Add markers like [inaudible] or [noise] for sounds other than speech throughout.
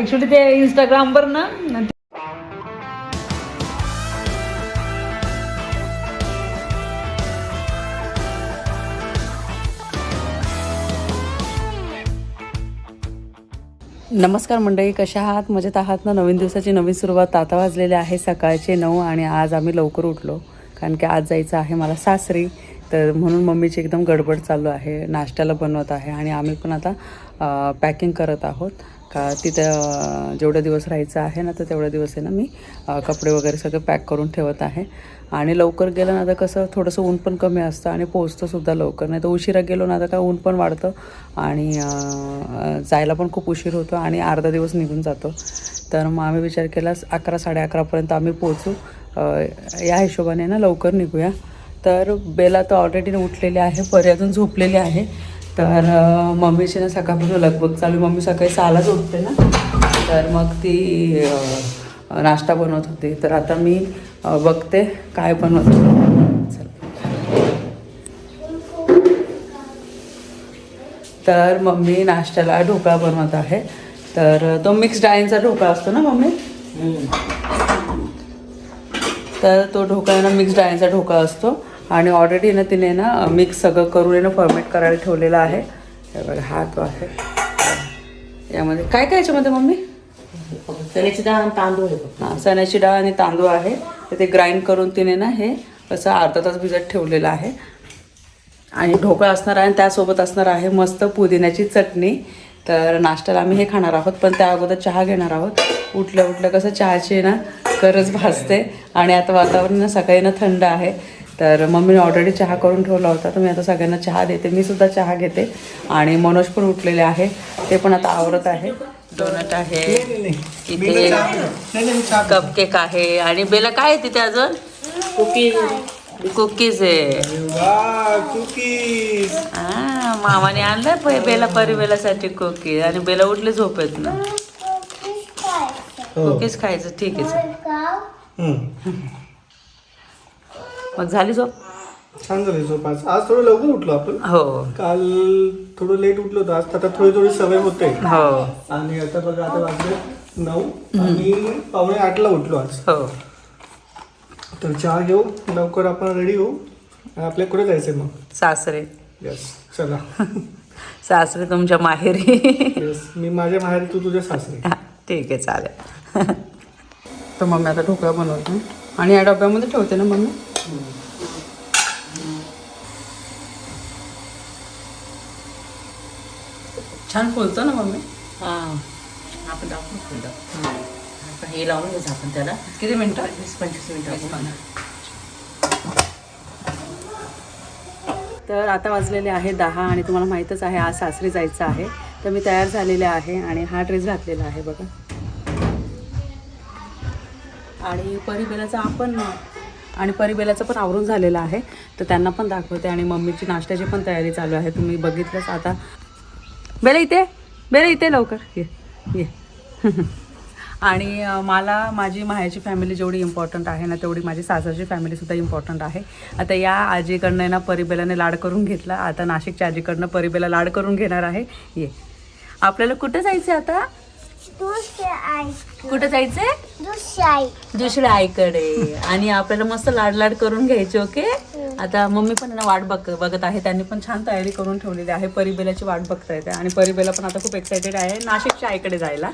Actually ते इंस्टाग्रामवर ना नमस्कार मंडळी कशा आहात? मजेत आहात ना? नवीन दिवसाची नवीन सुरुवात. आता वाजलेली आहे सकाळचे नऊ आणि आज आम्ही लवकर उठलो. कारण की आज जायचं आहे मला सासरी. तर म्हणून मम्मीची एकदम गडबड चालू आहे. नाश्त्याला बनवत आहे आणि आम्ही पण आता पॅकिंग करत आहोत. का तिथं जेवढे दिवस राहायचं आहे ना तर तेवढे दिवस आहे ना मी कपडे वगैरे सगळे पॅक करून ठेवत आहे. आणि लवकर गेलं ना तर कसं थोडंसं ऊन पण कमी असतं आणि पोचतंसुद्धा लवकर. नाही तर उशिरा गेलो ना तर काय ऊन पण वाढतं आणि जायला पण खूप उशीर होतो आणि अर्धा दिवस निघून जातो. तर मग आम्ही विचार केला अकरा साडे अकरापर्यंत आम्ही पोचू या हिशोबाने ना लवकर निघूया. तर बेला तर ऑलरेडी उठलेली आहे परी अजून झोपलेली आहे. तर मम्मीची ना सकाळपासून लगबग चालू. मम्मी सकाळी सहालाच उठते ना? तर मग ती नाश्ता बनवत होती. तर आता मी बघते काय बनवत. तर मम्मी नाश्त्याला ढोकळा बनवत आहे. तर तो मिक्स डाळींचा ढोकळा असतो ना मम्मी? तर तो ढोकळा ना मिक्स डाळींचा ढोकळा असतो. आणि ऑलरेडी ना तिने ना मिक्स सगळं करून आहे ना फॉर्मेट करायला ठेवलेला आहे. हे बघा हा तो आहे. यामध्ये काय काय याच्यामध्ये मम्मी? चण्याची डाळ आणि तांदूळ. हां चण्याची डाळ आणि तांदूळ आहे. तर ते ग्राइंड करून तिने ना हे असं अर्धा तास भिजत ठेवलेलं आहे. आणि ढोकळा असणार आहे आणि त्यासोबत असणार आहे मस्त पुदिन्याची चटणी. तर नाश्त्याला आम्ही हे खाणार आहोत पण त्या अगोदर चहा घेणार आहोत. उठल्या उठल्या कसं चहाची ना गरज भासते. आणि आता वातावरण ना सकाळी ना थंड आहे. तर मम्मीने ऑलरेडी चहा करून ठेवला होता. तर मी आता सगळ्यांना चहा देते. मी सुद्धा चहा घेते. आणि मनोज पण उठलेले आहे. ते पण आता आवरत आहे. डोनट आहे. इथे कप केक आहे. आणि बेला काय आहे तिथे अजून? कुकीज. कुकीज आहे. कुकीज. हा मामाने आणलाय प- बेला परिबेलासाठी कुकीज. आणि बेला उठले झोपेत ना. कुकीज खायचं. ठीक आहे. मग झाली झोप? छान झाली झोप. आज आज थोडं लवकर उठलो आपण. हो. काल थोडं लेट उठलो होतो. आज आता थोडी थोडी सवय होते. हो. आणि आता बघा आता वाजले नऊ आणि पावणे आठला उठलो आज. हो. तर चहा घेऊ. लवकर आपण रेडी होऊ. आणि आपल्या कुठे जायचंय मग? सासरे. यस चला. [laughs] सासरे तुमच्या माहेरी. यस मी माझ्या माहेर तू तुझ्या सासरे. हा, ठीक आहे चालेल. [laughs] तर मम्मी आता ढोकळा बनवते. आणि या डब्यामध्ये ठेवते ना मम्मी? छान फुलतो ना मम्मी? हा. आपण दाखवू पुढं आपण हे लावून घ्यायचं आपण त्याला. किती मिनटं वीस पंचवीस मिनिटं तर आता वाजलेले आहे दहा आणि तुम्हाला माहीतच आहे आज सासरी जायचं आहे. तर मी तयार झालेले आहे आणि हा ड्रेस घातलेला आहे बघा. आणि परिबेलाचं आपण आणि परिबेलाचं पण आवरून झालेलं आहे. तर त्यांना पण दाखवते आणि मम्मीची नाश्त्याची पण तयारी चालू आहे. तुम्ही बघितलंच आता. बेला इथे बेला इथे लवकर. ये ये. [laughs] आणि मला माझी माहेरची फॅमिली जेवढी इम्पॉर्टंट आहे ना तेवढी माझी सासरची फॅमिलीसुद्धा इम्पॉर्टंट आहे. आता या आजीकडनं ना परिबेलाने लाड करून घेतला. आता नाशिकच्या आजीकडनं परिबेला लाड करून घेणार आहे. ये. आपल्याला कुठं जायचं आता? कुठं जायचंय? दुसऱ्या आई. दुसऱ्या आईकडे. आणि आपल्याला मस्त लाड लाड करून घ्यायचे ओके? आता मम्मी पण ना वाट बघ बघत आहे. त्यांनी पण छान तयारी करून ठेवलेली आहे. परिबेलाची वाट बघता येते आणि परिबेला पण आता खूप एक्सायटेड आहे. नाशिकच्या आईकडे जायला.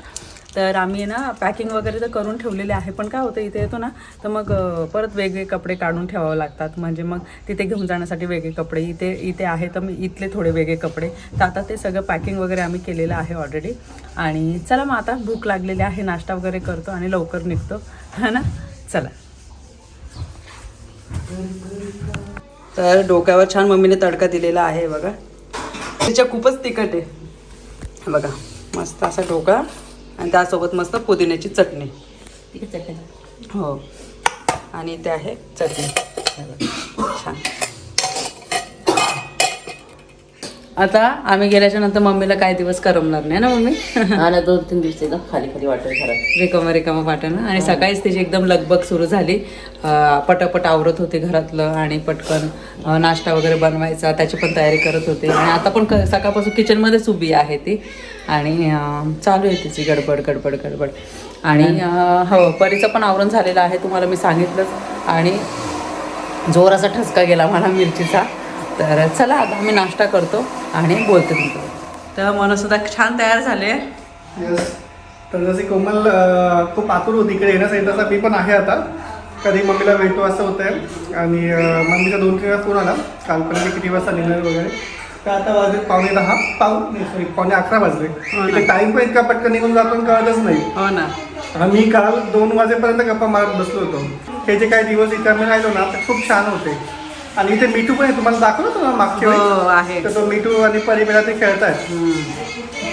तर आम्ही ना पॅकिंग वगैरे तर करून ठेवलेले आहे पण काय होतं इथे येतो ना तर मग परत वेगळे कपडे काढून ठेवावे लागतात. म्हणजे मग तिथे घेऊन जाण्यासाठी वेगळे कपडे इथे इथे आहे तर मी इथले थोडे वेगळे कपडे. तर आता ते सगळं पॅकिंग वगैरे आम्ही केलेलं आहे ऑलरेडी आणि चला मग आता भूक लागलेली आहे नाश्ता वगैरे करतो आणि लवकर निघतो. है ना? चला. तर डोक्यावर छान मम्मीने तडका दिलेला आहे बघा. तिच्या खूपच तिखट आहे. बघा मस्त असा डोका. आणि त्यासोबत मस्त पुदिन्याची चटणी. हो. आणि इथे आहे चटणी. छान. आता आम्ही गेल्याच्यानंतर मम्मीला काय दिवस करमणार नाही ना मम्मी? आणि दोन तीन दिवस एकदम खाली खाली वाटेल घरात. रिकामा रिकामा वाटेल ना? आणि सकाळीच तिची एकदम लगबग सुरू झाली. पटापट आवरत होते घरातलं आणि पटकन नाश्ता वगैरे बनवायचा त्याची पण तयारी करत होते. आणि आता पण सकाळपासून किचनमध्येच उभी आहे ती. आणि चालू आहे तिची गडबड गडबड गडबड. आणि हो परीचं पण आवरण झालेलं आहे तुम्हाला मी सांगितलंच. आणि जोराचा ठसका गेला मला मिरचीचा. तर चला आता आम्ही नाश्ता करतो. आणि बोलते तुमचं. तर मन सुद्धा छान तयार झाले. येस तर जसे कोमल खूप आतुर होती. इकडे येण्यासाठी तसा मी पण आहे आता. कधी मम्मीला भेटू असं होतंय. आणि मम्मीचा दोन तीन वेळा फोन आला. कालपर्यंत किती वाजता निघणार वगैरे. तर आता वाजले पावणे दहा. पाऊन सॉरी पावणे अकरा वाजले. इथे टाइम पण इतका पटकन निघून जातो कळतच नाही. हो ना. आम्ही काल दोन वाजेपर्यंत गप्पा मारत बसलो होतो. हे जे काही दिवस आम्ही राहिलो ना ते खूप छान होते. आणि इथे मिठू पण आहे तुम्हाला दाखवलं होतं ना मागच्या हो, वेळी आहे. तर तो मिठू आणि परिमेला ते खेळतायत.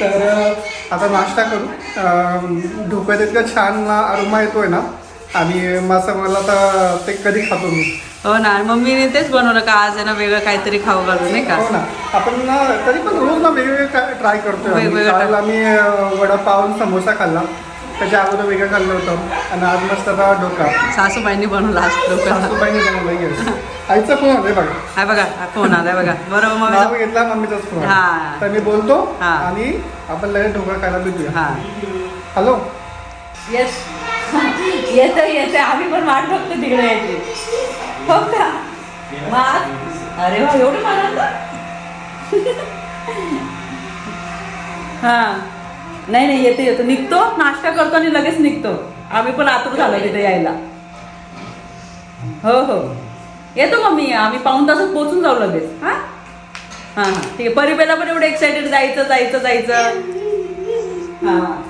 तर आता नाश्ता करू. अं, ढोकळ्यात इतकं छान अरुमा येतोय ना. आणि माझं मला तर ते कधी खातो मी. हो ना मम्मीने तेच बनवलं का आज आहे ना वेगळं काहीतरी खाऊ घालू नाही का? हो ना. आपण ना तरी पण रोज ना वेगवेगळे ट्राय करतोय आम्ही. वेगवेगळं काल आम्ही अं, वडापाव आणि समोसा खाल्ला. त्याच्या अगोदर वेगळं खाल्लं होतं. आणि आज मस्त आता डोका सासूबाईंनी बनवलं आज सासूबाईने बनवलं yes. आईचा फोन आलाय बघा. हाय बघा हा फोन आलाय बघा. बरोबर मग नाव घेतला मम्मीचाच फोन हा. तर मी बोलतो हा. आणि आपण लगेच ढोकळा खायला भेटूया. हा. हॅलो येस [laughs] येतं येते. आम्ही पण वाट बघतो तिकडे यायची. हो का मग अरे वा एवढं मला [laughs] हा. नाही नाही येते येतो. निघतो नाश्ता करतो आणि लगेच निघतो. आम्ही पण आतुर झालो तिथे यायला. हो हो. येतो मम्मी आम्ही पाऊन तासात पोहोचून जाऊ लगेच. हा? हां हां. ठीक आहे. परिबेला पण एवढं एक्सायटेड जायचं जायचं जायचं. हां. हां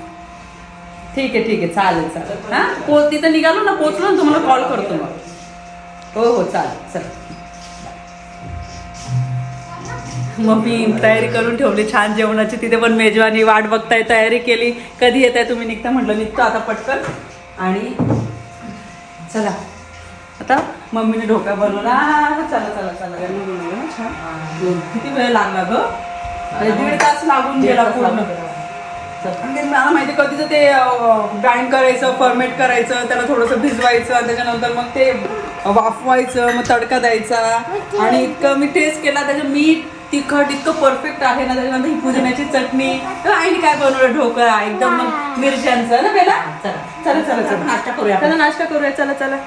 ठीक आहे ठीक आहे. चालेल चालेल. हां? पो तिथं निघालो ना पोचलो ना तुम्हाला कॉल करतो मग. हो हो. चालेल चल. मग मी तयारी करून ठेवली छान जेवणाची. तिथे पण मेजवानी वाट बघताय तयारी केली. कधी येत आहे तुम्ही? निघता म्हटलं निघतो आता पटकन. आणि चला. आता मम्मीने ढोका बनवला. चला चला चला. छान. किती वेळ लागला ग? दीड तास लागून गेला पूर्ण. मला माहिती कधीच ते ग्राइंड करायचं फर्मेट करायचं त्याला थोडंसं भिजवायचं आणि त्याच्यानंतर मग ते वाफवायचं मग तडका द्यायचा. आणि इतकं मी टेस्ट केला त्याचं मीठ तिखट इतकं परफेक्ट आहे ना त्याच्यानंतर ही पुदिन्याची चटणी. तर आईने काय बनवलं? ढोकळा एकदम मग मिरच्यांचं. ना बेला चला. चला चला चला. नाश्ता करूया. चला नाश्ता करूया. चला चला. ते.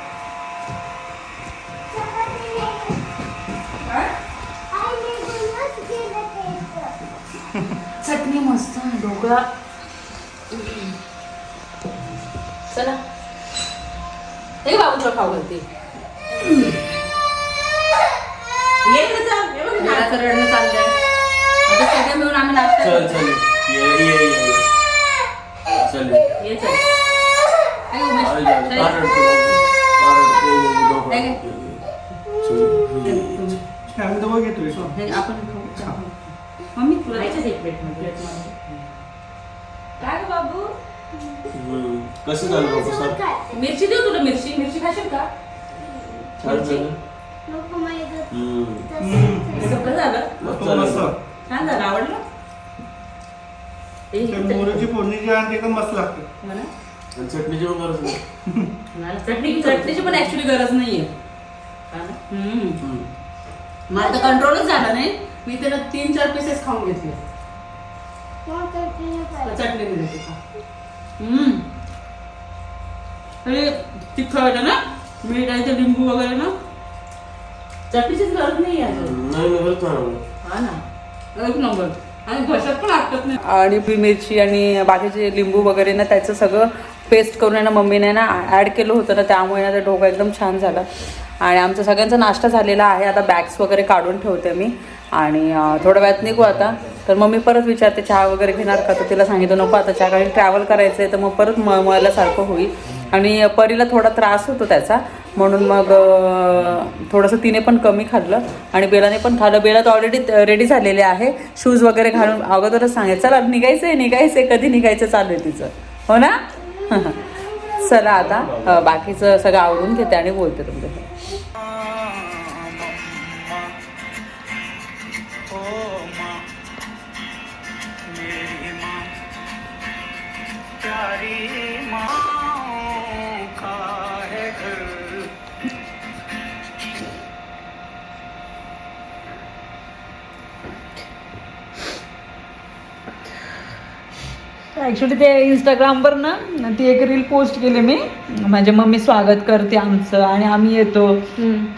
चटणी मस्त ढोकळा. चला. हे बाबू तुला खाऊ घालते. ये इकडे घराचं रडणं चाललंय आता सगळे मिळून आम्ही नाश्ता चल करतो. चल ये ये ये चल ये चल काय उमेश? आई जा, चल. का रडतो बाबू? का रडतो? ये, ये, नको. काय? चल, ये. आम्ही दोघं घेतोय सो आपण खाऊ. मम्मी तुला एक मध्ये मध्ये काय गं बाबू हम्म. कसं झालं बाबू सांग मिरची देऊ तुला मिरची मिरची खाशील का छान झालं झालं छान झालं आवडलं? ते मोहरीची फोडणी जी आहे ती एकदम मस्त लागते. आणि चटणीची पण गरज नाही. मला चटणी चटणीची पण ऍक्च्युली गरज नाहीये. हम्म. हम्म. मला तर कंट्रोलच झाला नाही. मी त्याला तीन चार पीसेस खाऊन घेतले. चटणी दिली तिथं. हम्म. अरे तिखट ना? मीठ आहे ते लिंबू वगैरे ना? चटणीचीच गरज नाही अजून. हा ना. एक नंबर. आणि घशात पण आटत नाही. आणि मिरची आणि बाकीचे लिंबू वगैरे ना त्याचं सगळं पेस्ट करून आहे ना मम्मीने ना ॲड केलं होतं ना त्यामुळे ना ते ढोका एकदम छान झाला. आणि आमचा सगळ्यांचा नाश्ता झालेला आहे. आता बॅग्स वगैरे काढून ठेवते मी. आणि अं, थोड्या वेळात निघू आता. तर मम्मी परत विचारते चहा वगैरे घेणार का? तर तिला सांगितलं नको आता चहा कारण ट्रॅव्हल करायचं आहे तर मग परत मळमळल्यासारखं होईल. आणि परीला थोडा त्रास होतो त्याचा. म्हणून मग थोडंसं तिने पण कमी खाल्लं. आणि बेलाने पण खाल्लं. बेला तर ऑलरेडी रेडी झालेले आहे. शूज वगैरे घालून अगोदरच सांगायचं चला निघायचं आहे निघायचं आहे कधी निघायचं चालू आहे तिचं. हो ना? [laughs] चला आता बाकीचं सगळं आवडून घेते आणि बोलते तुमच्या प्यारी ॲक्च्युली ते इंस्टाग्रामवर ना ती एक रील पोस्ट केली मी. म्हणजे मम्मी स्वागत करते आमचं आणि आम्ही येतो.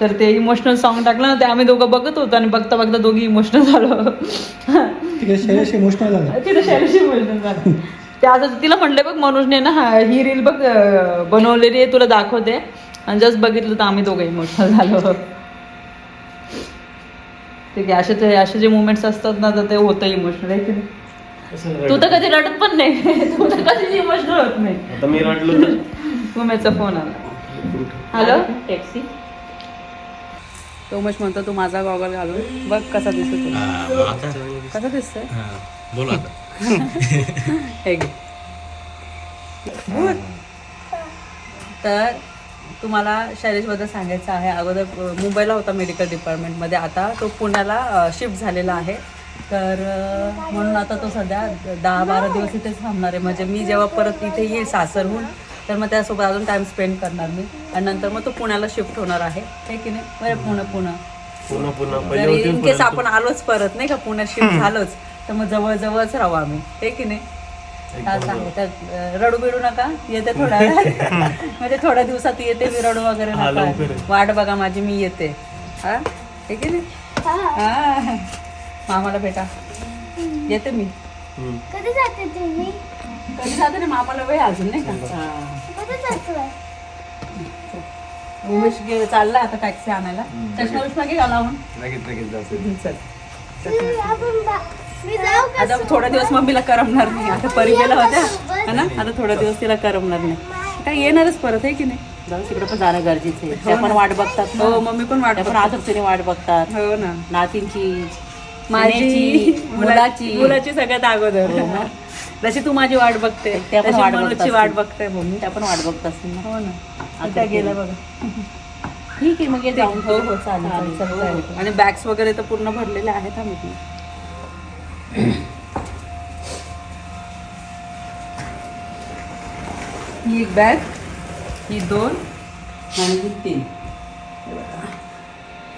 तर ते इमोशनल सॉन्ग टाकलं ना ते आम्ही दोघं बघत होतो आणि बघता बघता दोघी इमोशनल झालो. शैलेश इमोशनल झाला. शैलशी इमोशनल झालं. ते आता तिला म्हणले बघ मनोजने ना हा ही रील बघ बनवलेली आहे तुला दाखवते. आणि जस्ट बघितलं तर आम्ही दोघं इमोशनल झालो. ते की असे ते असे जे मुवमेंट्स असतात ना तर ते होतं इमोशनल आहे की नाही? तू तर कधी रडत पण नाही. तू तर कधीच इमोशनल होत नाही. आता मी रडलो तर? उमेचा फोन आला. हॅलो? टॅक्सी तो उमेश म्हणतो तू माझा गॉगल घालून बघ कसा दिसतो तुला कसा दिसतोय? बोला [laughs] हे. तर तुम्हाला शैलेशबद्दल सांगायचं आहे. अगोदर मुंबईला होता मेडिकल डिपार्टमेंटमध्ये आता तो पुण्याला शिफ्ट झालेला आहे. तर म्हणून आता तो सध्या दहा बारा दिवस इथेच थांबणार आहे. म्हणजे मी जेव्हा परत इथे येईल सासरहून तर मग त्यासोबत अजून टाइम स्पेंड करणार मी. आणि नंतर मग तो पुण्याला शिफ्ट होणार आहे. हे की नाही? बरं पुणे पुणे. इन केस आपण आलोच परत नाही का? पुण्यात शिफ्ट झालोच तर मग जवळ जवळच राहू आम्ही. हे की नाही? रडू बिडू नका. येते थोड्या वेळात. [laughs] म्हणजे थोड्या दिवसात येते मी रडू वगैरे नका. वाट बघा माझी मी येते. हा? हे की नाही? हा. मामाला भेटा. येते मी. कधी जाते तुम्ही? कधी जाते ना मामाला वेळ अजून नाही का? कधी जातोय? उमेश गे चालला आता टॅक्सी आणायला. चष्मा बिष्मा घे लावून चल. आपण बा- मी जाऊ का आता थोड्या दिवस मम्मीला करमणार नाही. आता परी गेला होत्या. है ना? आता थोड्या दिवस तिला करमणार नाही. काय येणारच परत आहे की नाही? जाऊ तिकडे पण जाणं गरजेचं आहे. त्या पण वाट बघतात ना. हो मम्मी पण वाट त्या पण आतुरतेने वाट बघतात. हो ना. नातींची माझी मुलाची मुलाची. सगळ्यात अगोदर. जशी तू माझी वाट बघते त्या पण वाट बघत वाट असतील. बघते मम्मी त्या पण वाट बघत असतील ना. हो ना. त्या गेल्या बघा. ठीक आहे मग ये जाऊन. हो हो चालेल चालेल सगळं आहे. आणि बॅग्स वगैरे तर पूर्ण भरलेले आहेत आम्ही ती ही एक बॅग ही दोन आणि ही तीन. हे.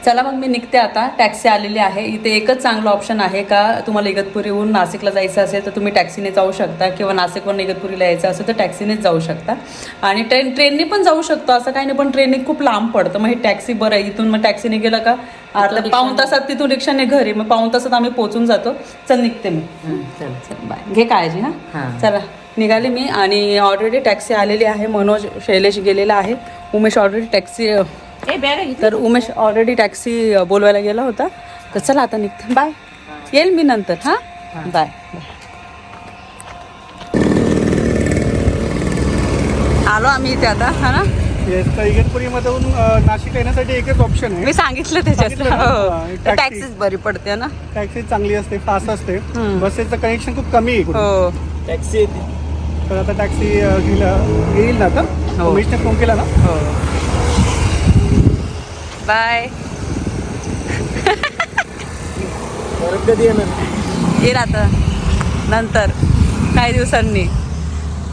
चला मग मी निघते आता. टॅक्सी आलेली आहे. इथे एकच चांगलं ऑप्शन आहे का तुम्हाला इगतपुरीहून नाशिकला जायचं असेल तर तुम्ही टॅक्सीने जाऊ शकता किंवा नाशिकवरून इगतपुरीला यायचं असेल तर टॅक्सीनेच जाऊ शकता. आणि ट्रेन ट्रेनने पण जाऊ शकतो. असं काही नाही पण ट्रेनने खूप लांब पडतं. मग ही टॅक्सी बरं आहे. इथून मग टॅक्सीने गेलं का? अर्धा पाऊन तासात तिथून रिक्षाने घरी. मग पाऊन तासात आम्ही पोहोचून जातो. चल निघते मी. चल. चल बाय घे काळजी हां. चला. निघाले मी आणि ऑलरेडी टॅक्सी आलेली आहे. मनोज शैलेश गेलेला आहे. उमेश ऑलरेडी टॅक्सी तर उमेश ऑलरेडी टॅक्सी बोलवायला गेला होता. तर चला आता निघते. बाय येईल मी नंतर हां? बाय बाय आलो आम्ही इथे आता हा ना? इगतपुरीमधून अं, नाशिकला येण्यासाठी एकच ऑप्शन आहे. मी सांगितलं त्याच्यात. ना? हो. हा. टॅक्सीच बरी पडते ना? टॅक्सी चांगली असते फास्ट असते. बसेसचं कनेक्शन खूप कमी आहे. हो. टॅक्सी येते तर आता टॅक्सी येईल ना आता? हो. उमेशने फोन केला ना? हो. बाय. परत कधी येणार? येईल आता नंतर. काही दिवसांनी.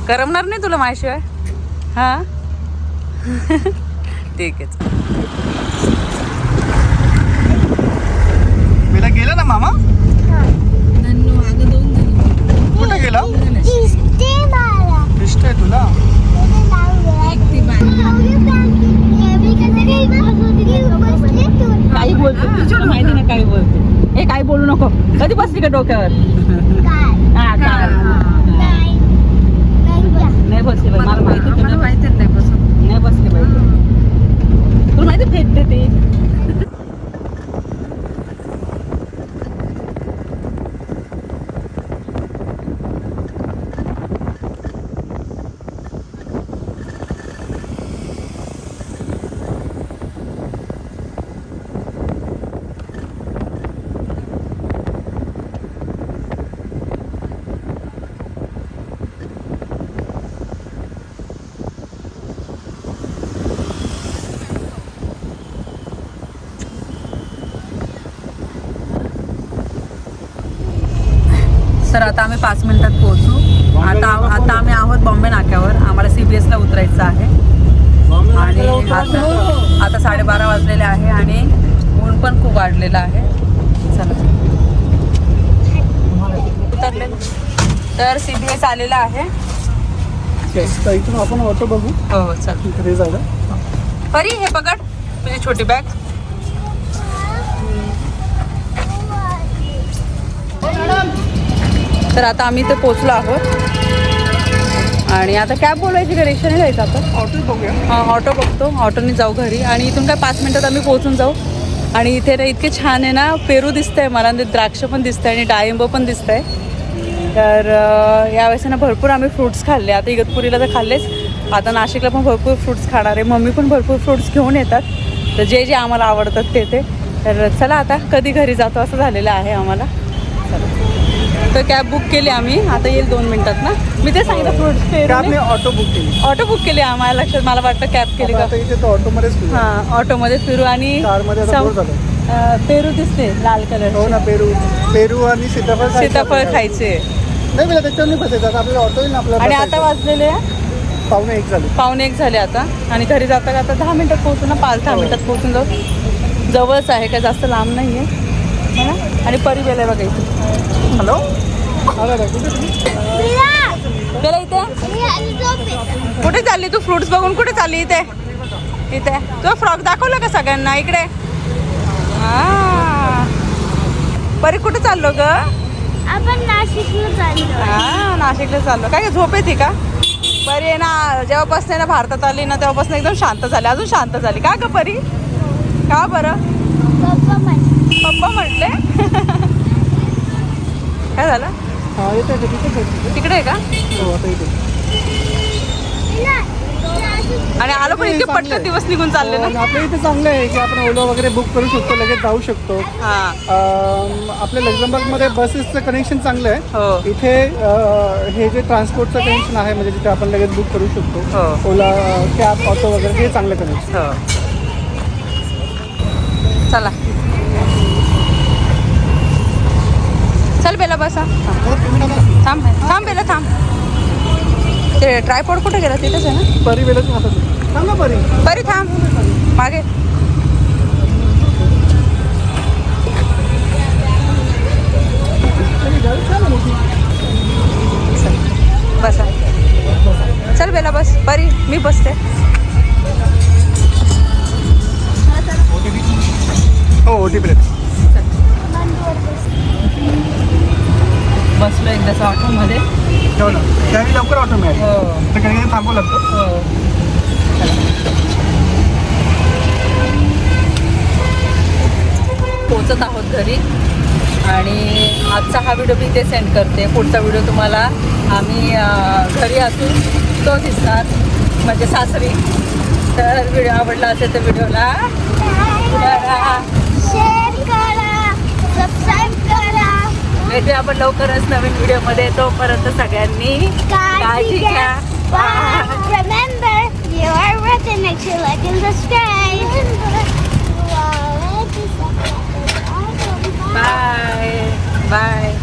करमणार नाही तुला माझ्याशिवाय? हां? [laughs] ठीक आहे. मेला गेला ना मामा? कुठे गेला? मला दिसतंय तुला काही बोलतो तुझ्याला माहिती ना काही बोलतो हे काही बोलू नको कधी बसली का डोक्यावर? [laughs] हा चाल नाही बसली बाई मला माहिती होतं नाही बसली. नाही बसली बाई तुला माहिती फेकते ती सर आता आम्ही पाच मिनिटात पोहोचू. आता आता आम्ही आहोत बॉम्बे नाक्यावर. आम्हाला सी बी एसला उतरायचं आहे. आणि आता आता साडेबारा वाजलेले आहे आणि ऊन पण खूप वाढलेलं आहे. चला. उतरले. तर सी बी एस आलेला आहे. इथून आपण ऑटो बघू. हो हो चल. घरी जायला परी हे पकड. तुझी छोटी बॅग तर आता आम्ही इथे पोचलो आहोत. आणि आता कॅब बोलायची का? रिक्षाने जायचं आपण ऑटो बघूया. हा ऑटो बघतो. ऑटोने जाऊ घरी. आणि इथून काय पाच मिनटात आम्ही पोहोचून जाऊ. आणि इथे ना इतके छान आहे ना पेरू दिसतंय मला आणि द्राक्ष पण दिसतंय आणि डाळिंब पण दिसतंय. तर यावेळेस ना भरपूर आम्ही फ्रुट्स खाल्ले. आता इगतपुरीला तर खाल्लेच. आता नाशिकला पण भरपूर फ्रुट्स खाणार आहे. मम्मी पण भरपूर फ्रुट्स घेऊन येतात. तर जे जे आम्हाला आवडतात ते ते. तर चला आता कधी घरी जातो असं झालेलं आहे आम्हाला. तर कॅब बुक केली आम्ही. आता येईल दोन मिनटात ना. मी ते सांगितलं फ्रुट्स ऑटो बुक केली. ऑटो बुक केली आम्हाला लक्षात मला वाटतं कॅब केली का? इथे ऑटोमध्येच. हा ऑटोमध्ये फिरू आणि पेरू दिसते लाल कलर हो ना पेरू. पेरू आणि सीताफळ सीताफळ. खायचे. नाही मला त्याच्यावर नाही बसायचं. आपल्याला ऑटो येईल आपल्याला आणि आता. वाजलेले पावणे एक झाले. पावणे एक झाले आता. आणि घरी जाता आता दहा मिनिटात पोहोचू ना पाच दहा हो. मिनिटात पोहोचून जाऊ. जवळच आहे काय जास्त लांब नाही आहे है आणि परी बेल बघा इथे. हॅलो? बेला इथे? कुठे चालली तू? फ्रुट्स बघून कुठे चालली इथे? इथे. तुझा फ्रॉक दाखवला का सगळ्यांना? इकडे. परी कुठे चाललो ग? आपण नाशिकला चाललो. हा नाशिकला चाललो. काय झोप येते का? परी आहे ना जेव्हापासून आहे ना भारतात आली ना तेव्हापासून एकदम शांत झाली. अजून शांत झाली. का ग परी? का बरं? पप्पा म्हटले. काय झालं? हा. तिकडे आहे का? हो इथे. आणि आलो पण इतके पटकन दिवस निघून चालले हो, ना आपल्या इथे चांगलं आहे की आपण ओला वगैरे बुक करू शकतो लगेच जाऊ शकतो. हा. आपल्या लक्झमबर्गमध्ये बसेसचं कनेक्शन चांगलं आहे. हो. इथे हे जे ट्रान्सपोर्टचं कनेक्शन आहे म्हणजे जिथे आपण लगेच बुक करू शकतो. हो. ओला कॅब ऑटो वगैरे हे चांगलं कनेक्शन हो. चला चल बेला बसा. थांब थांब बेला थांब. ते ट्रायपॉड कुठे गेला? तिथेच आहे ना? परी वेळेच हातात आहे. सांग ना परी. बरी थांब. मागे. परी. बसा. चल बेला बस. बरी मी बसते. हो ओटी ब्रेक. बसलो एकदाच ऑटोमध्ये. हो ना. त्यावेळी लवकर ऑटो मिळाली. हो. तर काही काही थांबवं लागतं. हो. पोचत आहोत घरी. आणि आजचा हा व्हिडिओ मी इथे सेंड करते. पुढचा व्हिडिओ तुम्हाला आम्ही घरी असून तो दिसणार. म्हणजे सासरी. तर व्हिडिओ आवडला असेल तर व्हिडिओला. येते आपण लवकरच नवीन व्हिडिओमध्ये परत सगळ्यांनी काळजी घ्या. Bye bye